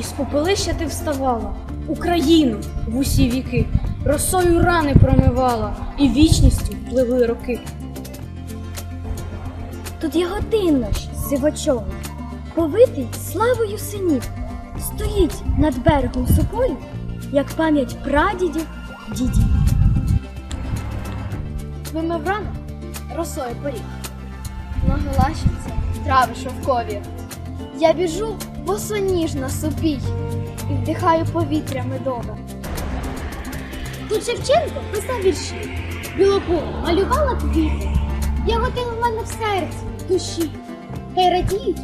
Із попелища ти вставала, Україну в усі віки, росою рани промивала, і вічністю пливли роки. Тут ягодин наш сивачок, повитий славою синів, стоїть над берегом соколів, як пам'ять прадідів, дідів. Вимив ранок росою поріг. Ноги лащаться, трави шовкові. Я біжу босоніж на супій і вдихаю повітря медове. Тут Шевченко писав вірші, білополу малювала квіти. Я готила в мене в серці, в душі. Хай радіють